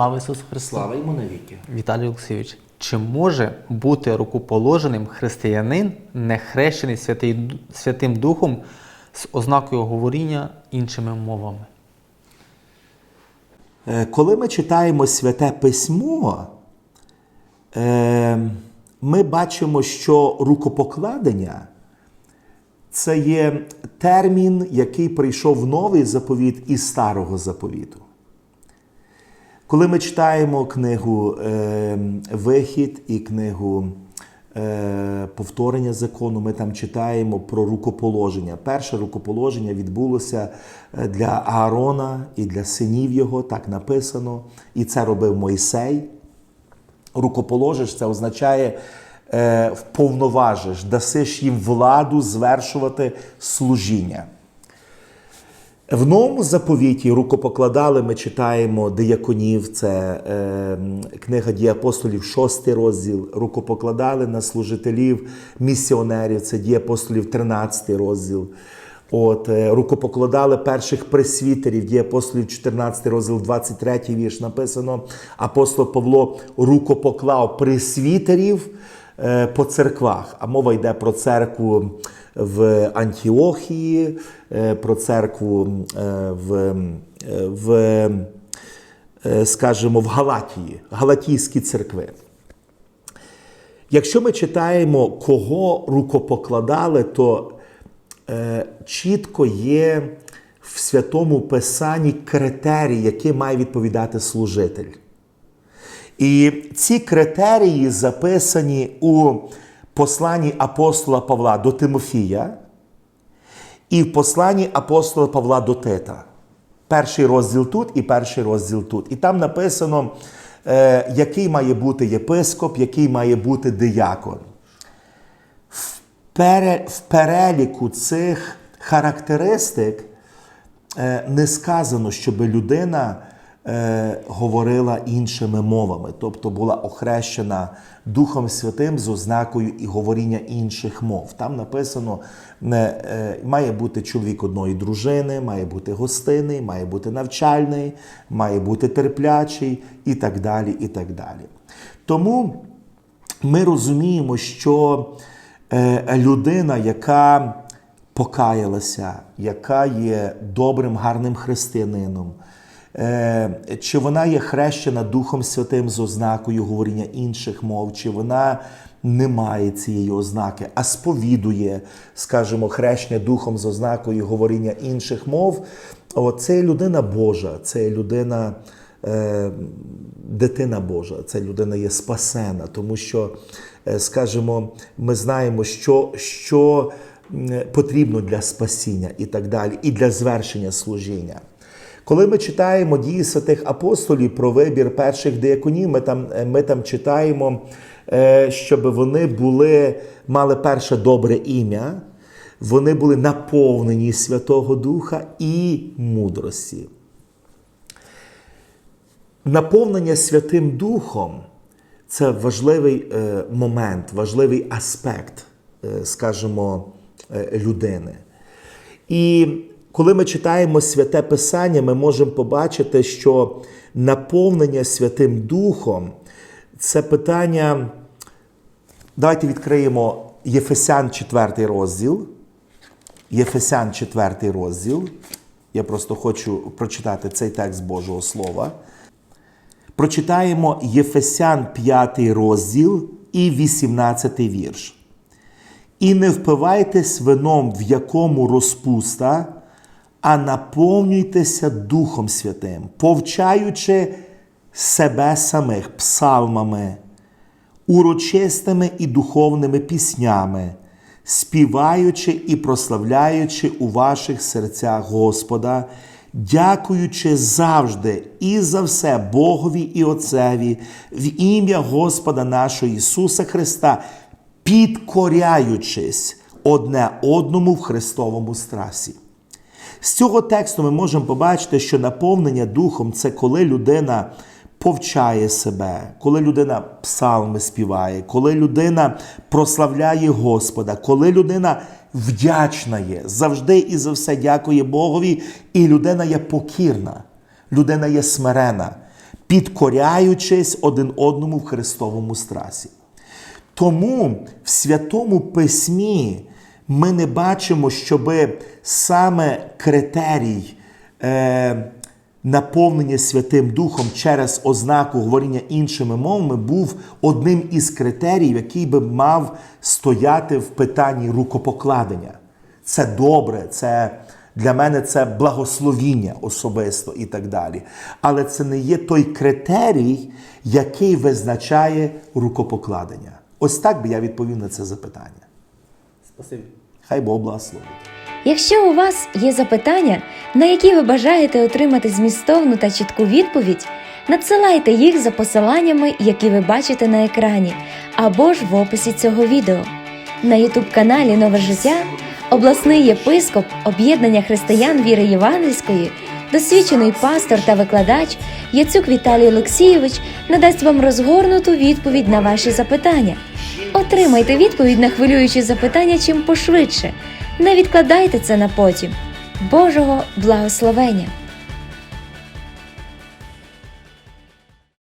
Слава Ісусу Христу! Слава йому навіки. Віталій Олексійович, чи може бути рукоположеним християнин, не хрещений Святий- Святим Духом з ознакою говоріння іншими мовами? Е, Коли ми читаємо святе письмо, е, ми бачимо, що рукопокладення це є термін, який прийшов в новий заповіт із старого заповіту. Коли ми читаємо книгу е, Вихід і книгу е, Повторення закону, ми там читаємо про рукоположення. Перше рукоположення відбулося е, для Аарона і для синів його, так написано. І це робив Мойсей. Рукоположиш це означає е, вповноважиш, дасиш їм владу звершувати служіння. В новому заповіті рукопокладали, ми читаємо дияконів, це е, книга дій апостолів, 6 розділ. Рукопокладали на служителів, місіонерів, це дії апостолів, 13 розділ. От, е, рукопокладали перших пресвітерів, дії апостолів, 14 розділ, 23 вірш. Написано, апостол Павло рукопоклав пресвітерів е, по церквах. А мова йде про церкву в Антіохії, е, про церкву е, в, е, в е, скажімо, в Галатії, Галатійські церкви. Якщо ми читаємо, кого рукопокладали, то е, чітко є в святому Писанні критерії, які має відповідати служитель. І ці критерії записані у посланні апостола Павла до Тимофія і в посланні апостола Павла до Тита. Перший розділ тут і перший розділ тут. І там написано, е, який має бути єпископ, який має бути диякон. В, переліку цих характеристик е, не сказано, щоб людина е, говорила іншими мовами, тобто була охрещена Духом Святим з ознакою і говоріння інших мов. Там написано, не, е, має бути чоловік одної дружини, має бути гостинний, має бути навчальний, має бути терплячий і так далі. і так далі. Тому ми розуміємо, що е, людина, яка покаялася, яка є добрим, гарним християнином, е, чи вона є хрещена Духом Святим з ознакою говоріння інших мов, чи вона не має цієї ознаки, а сповідує, скажімо, хрещення Духом з ознакою говоріння інших мов, о, це людина Божа, це людина. Е, дитина Божа, ця людина є спасена, тому що, е, скажімо, ми знаємо, що, що потрібно для спасіння і так далі, і для звершення служіння. Коли ми читаємо дії святих апостолів про вибір перших деяконів, ми там, е, ми там читаємо, е, щоб вони були, мали перше добре ім'я, вони були наповнені Святого Духа і мудрості. Наповнення Святим Духом це важливий е, момент, важливий аспект, скажімо, людини. І коли ми читаємо святе Писання, ми можемо побачити, що наповнення Святим Духом це питання. Давайте відкриємо Єфесян 4 розділ. Єфесян 4 розділ. Я просто хочу прочитати цей текст Божого Слова. Прочитаємо Єфесян 5 розділ і 18 вірш. І не впивайтесь вином, в якому розпуста, а наповнюйтеся Духом Святим, повчаючи себе самих псалмами, урочистими і духовними піснями, співаючи і прославляючи у ваших серцях Господа, дякуючи завжди і за все Богові і Отцеві, в ім'я Господа нашого Ісуса Христа, підкоряючись одне одному в Христовому страсі. З цього тексту ми можемо побачити, що наповнення духом це коли людина повчає себе, коли людина псалми співає, коли людина прославляє Господа, коли людина вдячна є, завжди і за все дякує Богові, і людина є покірна, людина є смирена. підкоряючись один одному в Христовому страсі. Тому в Святому Письмі ми не бачимо, щоб саме критерій е, наповнення Святим Духом через ознаку говоріння іншими мовами був одним із критеріїв, який би мав стояти в питанні рукопокладення. Це добре, це для мене це благословіння особисто і так далі. Але це не є той критерій, який визначає рукопокладення. Ось так би я відповів на це запитання. Спасибі. Хай Бог благословить. Якщо у вас є запитання, на які ви бажаєте отримати змістовну та чітку відповідь, надсилайте їх за посиланнями, які ви бачите на екрані, або ж в описі цього відео. На ютуб-каналі Нове життя обласний єпископ об'єднання християн віри Євангельської, досвідчений пастор та викладач Яцюк Віталій Олексійович надасть вам розгорнуту відповідь на ваші запитання. Отримайте відповідь на хвилюючі запитання чим пошвидше. Не відкладайте це на потім. Божого благословення!